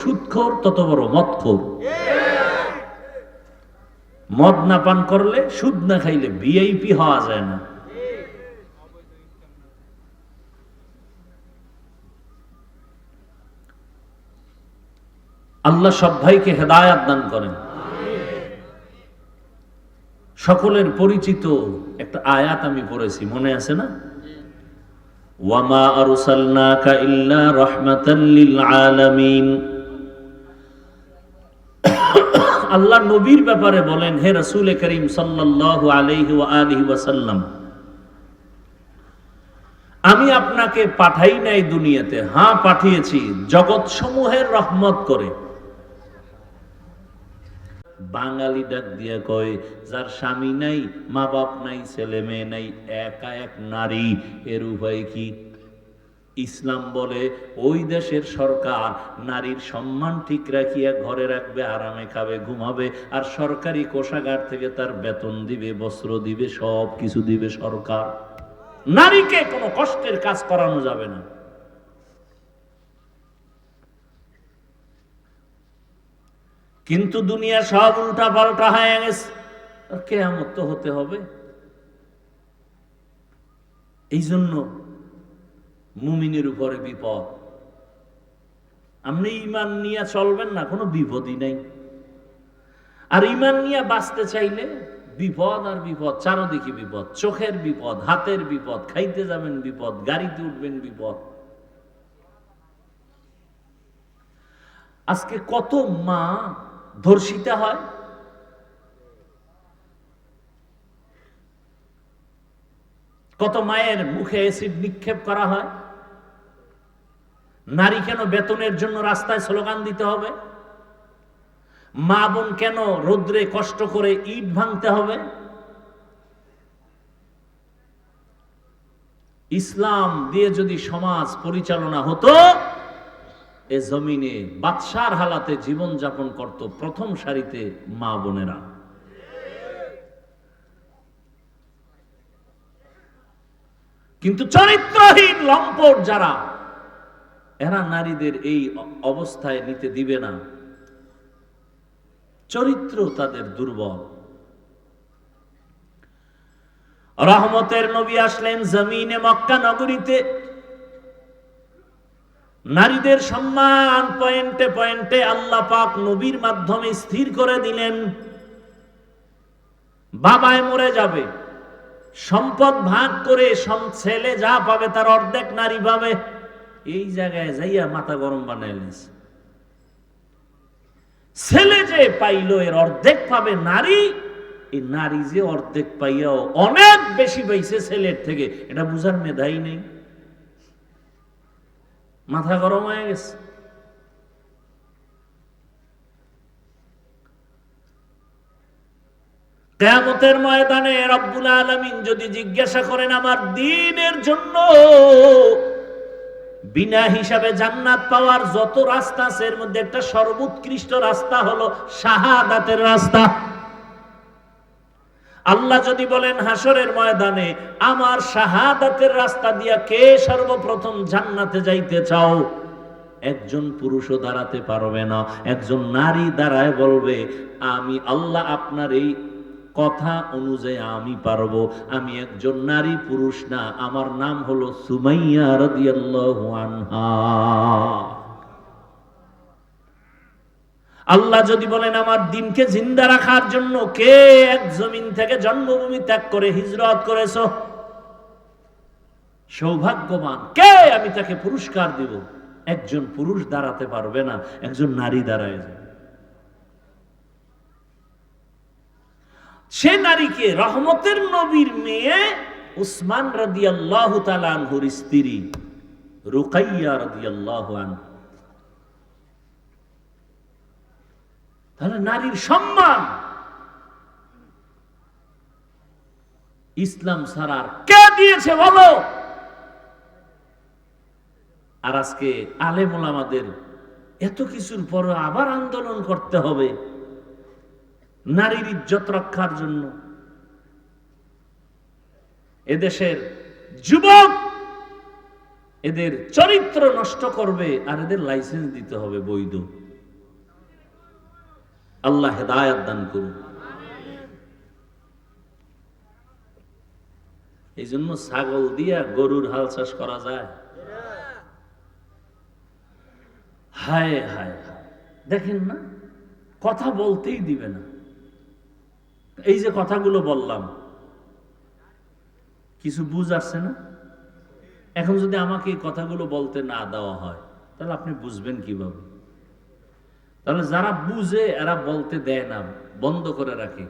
সুদখোর তত বড় মদখোর মদ না পান করলে সুদ না খাইলে ভিআইপি হওয়া যায় না। আল্লাহ সব ভাইকে হেদায়াত দান করেন। সকলের পরিচিত একটা আয়াত আমি পড়েছি, মনে আছে না? ওয়ামা আরসালনাকা ইল্লা রাহমাতাল আলামিন। আল্লাহ নবীর ব্যাপারে বলেন, হে রাসূল করিম সাল্লাল্লাহু আলাইহি ওয়া আলিহি ওয়াসাল্লাম, আমি আপনাকে পাঠাই নাই দুনিয়াতে হ্যাঁ পাঠিয়েছি জগৎ সমূহের রহমত করে। বাঙালি ডাক দিয়ে কয়, যার স্বামী নাই মা বাপ নাই ছেলে মেয়ে নাই, একা এক নারী এর উপায় কি? ইসলাম বলে, ওই দেশের সরকার নারীর সম্মান ঠিক রাখিয়া ঘরে রাখবে, আরামে খাবে, ঘুমাবে, আর সরকারি কোষাগার থেকে তার বেতন দিবে, বস্ত্র দিবে, সব কিছু দিবে সরকার। নারীকে কোনো কষ্টের কাজ করানো যাবে না। কিন্তু দুনিয়া সব উল্টা পাল্টা হয়ে গেছে। কেয়ামত তো হতে হবে। এই জন্য মুমিনের উপরে বিপদ। আপনি ইমান নিয়ে চলবেন না, কোনো বিপদই নাই। আর ইমান নিয়ে বাঁচতে চাইলে বিপদ আর বিপদ, চারদিকে বিপদ, চোখের বিপদ, হাতের বিপদ, খাইতে যাবেন বিপদ, গাড়িতে উঠবেন বিপদ। আজকে কত মা ধর্ষিতা হয়? কত মায়ের মুখে অ্যাসিড নিক্ষেপ করা হয়? নারী কেন বেতনের জন্য রাস্তায় স্লোগান দিতে হবে? মা বোন কেন রোদ্রে কষ্ট করে ইট ভাঙতে হবে? ইসলাম দিয়ে যদি সমাজ পরিচালনা হতো, এ জমিনে বাদশার হালাতে জীবন যাপন করত প্রথম সারিতে মা বোনেরা। কিন্তু চরিত্রহীন লম্পট যারা এরা নারীদের এই অবস্থায় নিতে দিবে না। চরিত্র তাদের দুর্বল। রহমতের নবী আসলেন জমিনে মক্কা নগরীতে। নারীদের সম্মান পয়েন্টে পয়েন্টে আল্লাহ পাক নবীর মাধ্যমে স্থির করে দিলেন। বাবায় মরে যাবে। সম্পদ ভাগ করে সম- ছেলে যা পাবে তার অর্ধেক নারী পাবে। এই জায়গায় যাইয়া মাথা গরম বানাইলিস ছেলে যে পাইলো, এর অর্ধেক পাবে নারী। এই নারী যে অর্ধেক পাইয়াও অনেক বেশি পাইছে ছেলের থেকে। এটা বুঝার মেধাই নেই। মাথা গরম হয়ে গেছে। কেয়ামতের ময়দানে রব্বুল আলমিন যদি জিজ্ঞাসা করেন, আমার দিনের জন্য বিনা হিসাবে জান্নাত পাওয়ার যত রাস্তা আছে, এর মধ্যে একটা সর্বোৎকৃষ্ট রাস্তা হলো শাহাদাতের রাস্তা। আল্লাহ যদি বলেন হাসরের ময়দানে, আমার শাহাদাতের রাস্তা দিয়া কে সর্বপ্রথম জান্নাতে যাইতে চাও? একজন পুরুষও দাঁড়াতে পারবে না, একজন নারী দাঁড়ায় বলবে, আমি আল্লাহ আপনার এই কথা অনুযায়ী আমি পারব। আমি একজন নারী পুরুষ না। আমার নাম হলো সুমাইয়া রাদিয়াল্লাহু আনহা। আল্লাহ যদি বলেন, আমার দিনকে জিন্দা রাখার জন্য কে এক জমিন থেকে জন্মভূমি ত্যাগ করে হিজরত করেছ? সৌভাগ্যবান। কে? আমি তাকে পুরস্কার দিব। একজন পুরুষ দাঁড়াতে পারবে না, একজন নারী দাঁড়ায় যাবে। সে নারীকে রহমতের নবীর মেয়ে উসমান রাদি আল্লাহ তালানহুর স্ত্রী রুকাইয়া রাদি আল্লাহ তাহলে নারীর সম্মান। ইসলাম সারার কে দিয়েছে বলো? আর আজকে আলেমুল আমাদের এত কিছুর পর আবার আন্দোলন করতে হবে। নারীর ইজ্জত রক্ষার জন্য। এদেশের যুবক এদের চরিত্র নষ্ট করবে আর এদের লাইসেন্স দিতে হবে বৈধ। আল্লাহ হেদায়াত দান করুন। এই জন্য ছাগল দিয়া গরুর হাল চাষ করা যায়। হায় হায় হায়। দেখেন না, কথা বলতেই দিবে না। এই যে কথাগুলো বললাম, কিছু বুঝ আসছে না? এখন যদি আমাকে এই কথাগুলো বলতে না দেওয়া হয়, তাহলে আপনি বুঝবেন কীভাবে? তাহলে যারা বুঝে, এরা বলতে দেয় না, বন্ধ করে রাখে।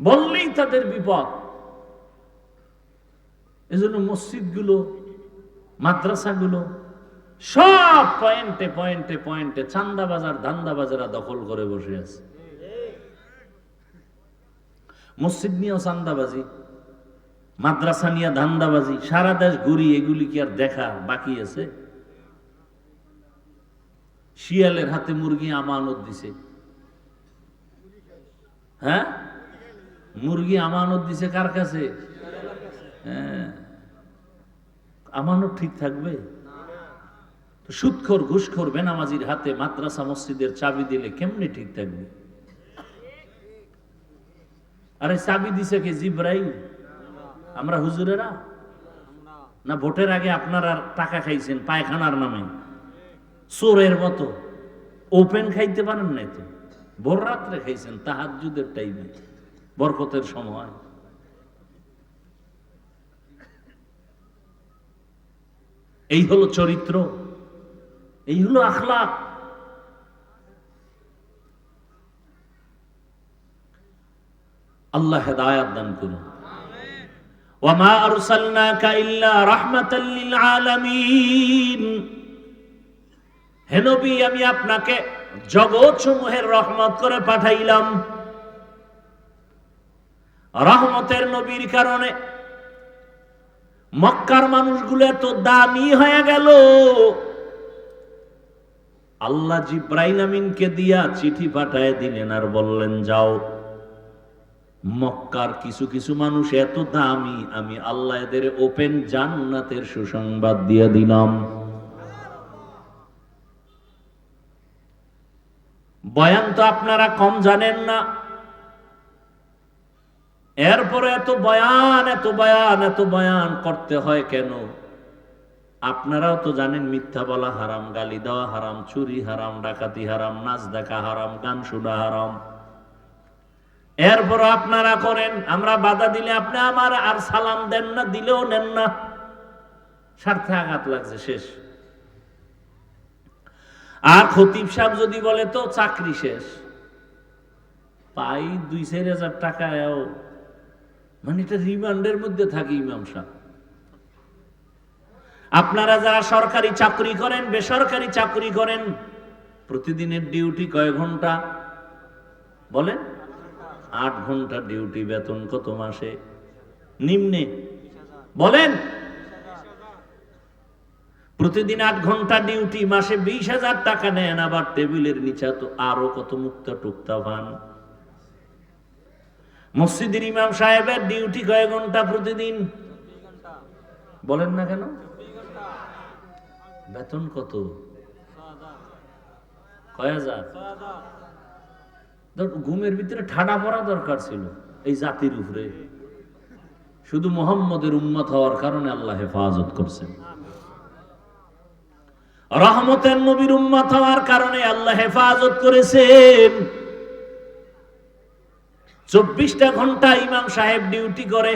বললেই তাদের বিপদ। এজন্য মসজিদগুলো, মাদ্রাসাগুলো সব পয়েন্টে পয়েন্টে পয়েন্টে চান্দা বাজার ধান্দা বাজারা দখল করে বসে আছে। মসজিদ নিয়েও চান্দাবাজি, মাদ্রাসা নিয়ে ধান্দাবাজি, সারা দেশ ঘুরি এগুলি কি আর দেখা বাকি আছে? শিয়ালের হাতে মুরগি আমানত দিছে। হ্যাঁ? মুরগি আমানত দিছে কার কাছে? হ্যাঁ। আমানত ঠিক থাকবে? সুৎখোর ঘুষখোর বেনামাজির হাতে মাদ্রাসা মসজিদের চাবি দিলে কেমনে ঠিক থাকবে? আরে চাবি দিছে কে জিব্রাইল? আমরা হুজুরেরা? না ভোটের আগে আপনারা টাকা খাইছেন পায়খানার নামে? চোরের মতো। ওপেন খাইতে পারেন নাই তো? ভোর রাত্রে খাইছেন তাহাজুদের টাইমে। বরকতের সময়। এই হলো চরিত্র। এই হলো আখলাক। আল্লাহ হেদায়াত দান করুন। লিল আলামিন। হে নবী, আমি আপনাকে জগৎ সমূহের রহমত করে পাঠাইলাম। রহমতের নবীর কারণে মক্কার মানুষগুলো এত দামি হয়ে গেল। আল্লাহ জিব্রাইল আমিনকে দিয়া চিঠি পাঠায় দিলেন আর বললেন, যাও। মক্কার কিছু কিছু মানুষ, এত দামি, আমি আল্লাহ এদের ওপেন জান্নাতের সুসংবাদ দিয়ে দিলাম। বয়ান তো আপনারা কম জানেন না। এরপরে এত বয়ান এত বয়ান এত বয়ান করতে হয় কেন? আপনারাও তো জানেন মিথ্যা বলা হারাম, গালি দেওয়া হারাম, চুরি হারাম, ডাকাতি হারাম, নাচ দেখা হারাম, গান শোনা হারাম। এরপর আপনারা করেন, আমরা বাধা দিলে আপনি আমার আর সালাম দেন না, দিলেও নেন না। স্বার্থে আঘাত লাগছে, শেষ। আর খতিব সাহেব যদি বলে, তো চাকরি শেষ। পাই দুই চার হাজার টাকায়ও মানে এটা রিমান্ডের মধ্যে থাকে ইমাম সাহেব। আপনারা যারা সরকারি চাকরি করেন, বেসরকারি চাকরি করেন, প্রতিদিনের ডিউটি কয় ঘণ্টা? বলেন। আট ঘণ্টা ডিউটি বেতন কত মাসে? নিম্নে। বলেন। প্রতিদিন আট ঘণ্টা ডিউটি, মাসে বিশ হাজার টাকা নেন, আবার টেবিলের নিচে তো আরও কত মুক্তা টুকতা পান মসজিদের ইমাম সাহেবের ডিউটি কয় ঘণ্টা প্রতিদিন? বলেন না কেন? বেতন কত? ঘুমের ভিতরে ঠাডা পড়া দরকার ছিল এই জাতির উপরে। শুধু মোহাম্মদের উম্মত হওয়ার কারণে আল্লাহ হেফাজত করছেন। রহমতের নবীর উম্মত হওয়ার কারণে আল্লাহ হেফাজত করেছেন। চব্বিশটা ঘণ্টা ইমাম সাহেব ডিউটি করে।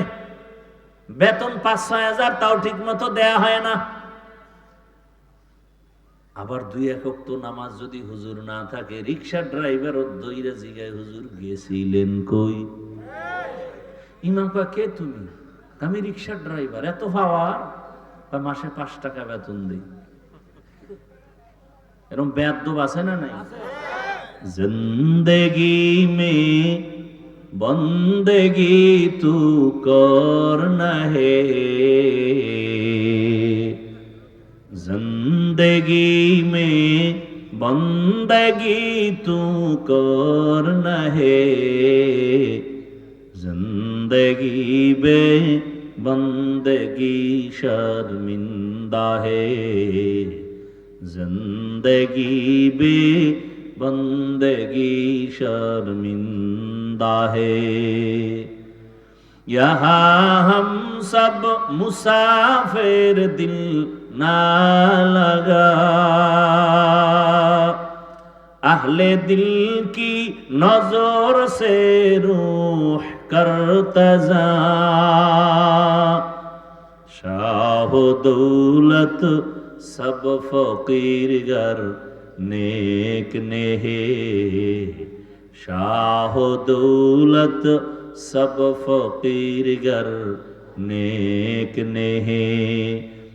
বেতন পাঁচ ছয় হাজার, তাও ঠিক মতো দেয়া হয় না। আবার দুই একক তো নামাজ যদি হুজুর না থাকে, রিক্সা ড্রাইভারও দইরা জিগায়, হুজুর গেছিলেন কই? ইমাম কে তুমি? আমি রিক্সা ড্রাইভার, এত পাওয়ার? বা মাসে পাঁচ টাকা বেতন দিই। এরকম বেদব আছে না নাই? জিন্দগি মে বন্দেগি তু কর না হে জিন্দগি بندگی تو کرنا ہے زندگی بے بندگی شرمندہ ہے زندگی بے بندگی شرمندہ ہے یہاں ہم سب مسافر دل दिल ना लगा अहले दिल की नजर से रूह करतजा शाह दौलत सब फकीर गर नेक नेहे शाह दौलत सब फकीर गर नेक नेहे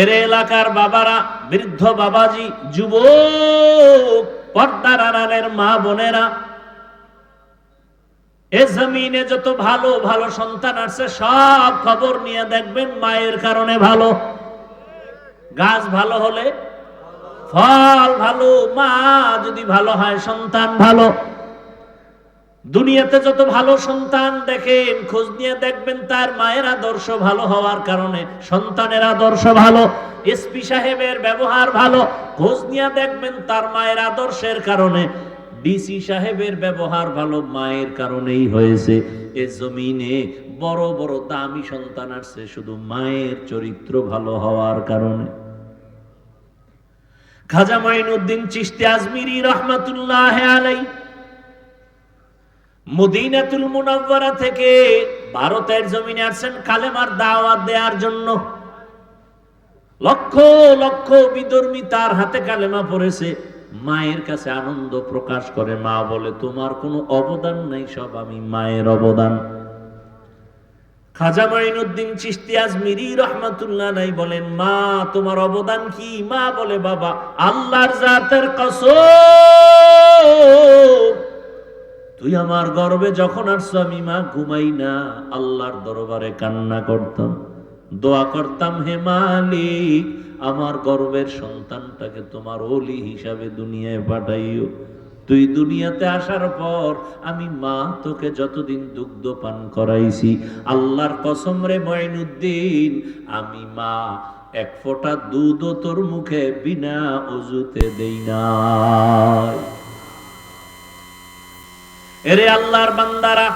এর এলাকার বাবারা, বৃদ্ধ বাবাজি, যুবক, পর্দার আড়ালের মা বোনেরা, এ জমিনে যত ভালো ভালো সন্তান আসছে সব খবর নিয়ে দেখবেন মায়ের কারণে ভালো। গাছ ভালো হলে ফল ভালো, মা যদি ভালো হয়, সন্তান ভালো। দুনিয়াতে যত ভালো সন্তান দেখেন, খোঁজ নিয়ে দেখবেন তার মায়ের আদর্শ ভালো হওয়ার কারণে। সন্তানের আদর্শ ভালো এসপি সাহেবের ব্যবহার ভালো, খোঁজ নিয়ে দেখবেন তার মায়ের আদর্শের কারণে। ডিসি সাহেবের ব্যবহার ভালো, মায়ের কারণেই হয়েছে। এ জমিনে বড় বড় দামি সন্তান আসছে, শুধু মায়ের চরিত্র ভালো হওয়ার কারণে। খাজা মাইনুদ্দিন চিশতি আজমিরি রহমাতুল্লাহ আলাই মদিনাতুল মুনাওয়ারা থেকে ভারতের জমিনে আসছেন কালেমার দাওয়াত দেওয়ার জন্য। লক্ষ লক্ষ বিধর্মী তার হাতে কালেমা পড়েছে। মায়ের কাছে আনন্দ প্রকাশ করে, মা বলে, তোমার কোনো অবদান নাই সব আমি মায়ের অবদান। খাজা মাইনুদ্দিন চিশতি আজমিরি রহমাতুল্লাহ নাই বলেন, মা, তোমার অবদান কি? মা বলে, বাবা, আল্লাহর জাতের কসম। তুই আমার গর্বে যখন আসছো, আমি মা ঘুমাই না। আল্লাহর দরবারে কান্না করতাম। দোয়া করতাম, হে মালিক, আমার গর্বের সন্তানটাকে তোমার ওলি হিসাবে দুনিয়ায় পাঠাইও। তুই দুনিয়াতে আসার পর আমি মা তোকে যতদিন দুগ্ধ পান করাইছি, আল্লাহর কসম রে মঈনুদ্দিন, আমি মা এক ফোঁটা দুধও তোর মুখে বিনা অজুতে দেই না এরে আল্লাহর বান্দারা,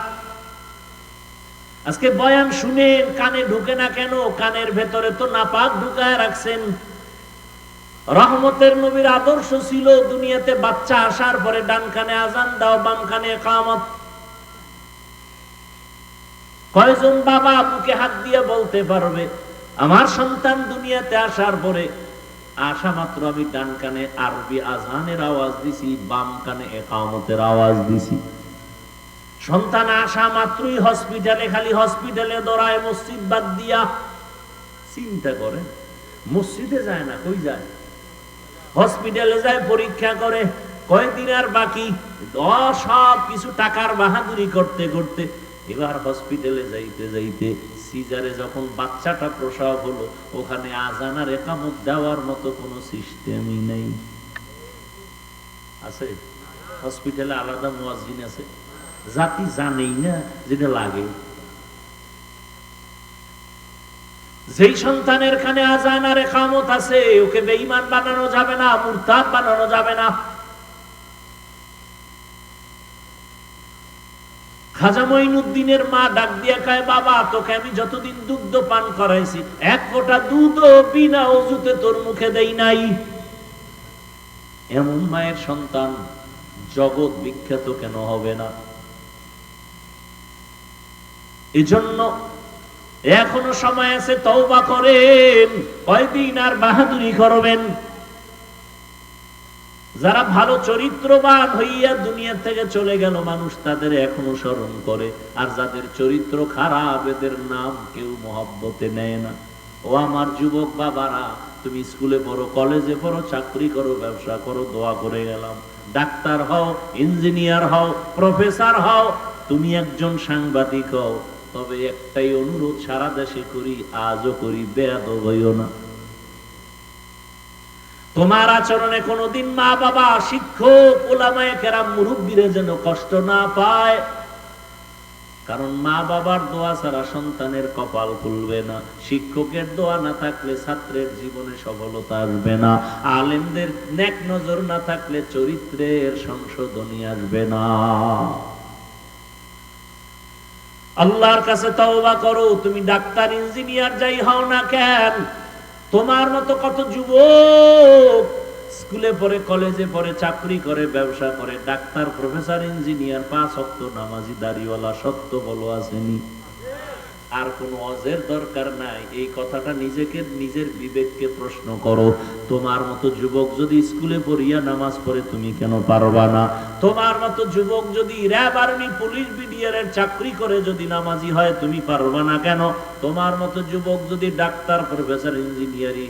আজকে বয়ান শুনেন কানে ঢুকে না কেন? কানের ভেতরে তো নাপাক ঢুকায় রাখছেন। রহমতের নবীর আদর্শ ছিল দুনিয়াতে বাচ্চা আসার পরে ডান কানে আজান দাও, বাম কানে কামত কয়জন বাবা বুকে হাত দিয়ে বলতে পারবে, আমার সন্তান দুনিয়াতে আসার পরে আসা মাত্র আমি ডান কানে আরবি আজানের আওয়াজ দিছি, বাম কানে একামতের আওয়াজ দিছি। সন্তান আসা মাত্রই হসপিটালে খালি হসপিটালে দৌড়ায়, মসজিদ বাদ দিয়া। চিন্তা করে, মসজিদে যায় না, কই যায়? হসপিটালে যায়, পরীক্ষা করে, কয়দিন আর বাকি? সব কিছু টাকার বাহাদুরি করতে করতে, এবার হসপিটালে যাইতে যাইতে, সিজারে যখন বাচ্চাটা প্রসব হলো, ওখানে আজানার একামত দেওয়ার মতো কোনো সিস্টেমই নেই। আছে? হসপিটালে আলাদা মুয়াজ্জিন আছে। জাতি জানেই না যেটা লাগে। যেই সন্তানের খানে আজান আর একামত আছে, ওকে বেঈমান বানানো যাবে না, মুরতাদ বানানো যাবে না। খাজা মঈনুদ্দিনের মা ডাক দিয়া কয়, বাবা, তোকে আমি যতদিন দুগ্ধ পান করাইছি, এক ফোঁটা দুধ বিনা অজুতে তোর মুখে দেই নাই। এমন মায়ের সন্তান জগৎ বিখ্যাত কেন হবে না? এজন্য এখনও সময় আছে তওবা করেন, কয়দিন আর বাহাদুরি করবেন। যারা ভালো চরিত্রবান হইয়া দুনিয়া থেকে চলে গেল, মানুষ তাদের এখনও স্মরণ করে। আর যাদের চরিত্র খারাপ, এদের নাম কেউ মহব্বতে নেয় না। ও আমার যুবক বাবারা, তুমি স্কুলে পড়ো, কলেজে পড়ো, চাকরি করো, ব্যবসা করো, দোয়া করে গেলাম। ডাক্তার হও, ইঞ্জিনিয়ার হও, প্রফেসর হও, তুমি একজন সাংবাদিক হও। তবে একটাই অনুরোধ, সারা দেশে করি, আজও করি বেয়াদ হইও না। তোমার আচরণে কোনোদিন মা বাবা শিক্ষক, ওলামায়ে কেরাম, মুরব্বীরা যেন কষ্ট না পায়। কারণ মা বাবার দোয়া ছাড়া সন্তানের কপাল খুলবে না। শিক্ষকের দোয়া না থাকলে ছাত্রের জীবনে সফলতা আসবে না। আলেমদের নেক নজর না থাকলে চরিত্রের সংশোধনী আসবে না। আল্লাহর কাছে তওবা করো, তুমি ডাক্তার, ইঞ্জিনিয়ার যাই হও না কেন, তোমার মতো কত যুবক স্কুলে পড়ে, কলেজে পড়ে, চাকরি করে, ব্যবসা করে, ডাক্তার, প্রফেসর, ইঞ্জিনিয়ার, পাঁচ অক্ত নামাজি, দাড়িওয়ালা, সত্য বলো আসেনি। আর কোনো অজের দরকার নাই, এই কথাটা নিজেকে, নিজের বিবেককে প্রশ্ন করো, তোমার মতো যুবক যদি স্কুলে পড়িয়া নামাজ পড়ে, তুমি কেন পারবা না? তোমার মতো যুবক যদি র্যাব, আর্মি, পুলিশ চাকরি করে যদি নামাজি হয়, তুমি পারবা না কেন? তোমার মতো যুবক যদি ডাক্তার, প্রফেসর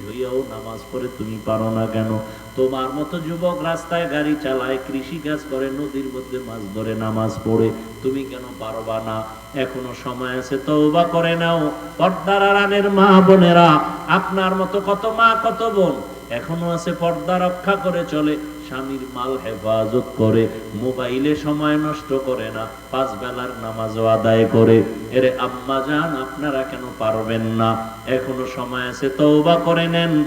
হইয়াও নামাজ পড়ে, তুমি পারো না কেন? তোমার মতো যুবক রাস্তায় গাড়ি চালায়, কৃষি কাজ করে, নদীর মধ্যে মাছ ধরে, নামাজ পড়ে, তুমি কেন পারবা না? এখনও সময় আছে, তওবা করে নাও। পর্দার আড়ালের মা বোনেরা, আপনার মতো কত মা, কত বোন, এখনও আছে পর্দা রক্ষা করে চলে। স্বামীর মাল হেফাজত করে, মোবাইলে সময় নষ্ট করে না, পাঁচ বেলার নামাজও আদায় করে। এরে আম্মা যান আপনারা কেন পারবেন না? এখনও সময় আছে, তওবা করে নেন।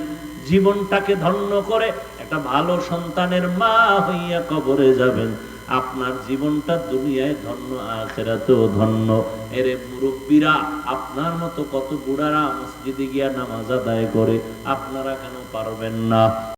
জীবনটাকে ধন্য করে একটা ভালো সন্তানের মা হইয়া কবরে যাবেন। আপনার জীবনটা দুনিয়ায় ধন্য, আখেরাতেও ধন্য। এরে মুরব্বীরা, আপনার মতো কত বুড়ারা মসজিদে গিয়া নামাজ আদায় করে, আপনারা কেন পারবেন না?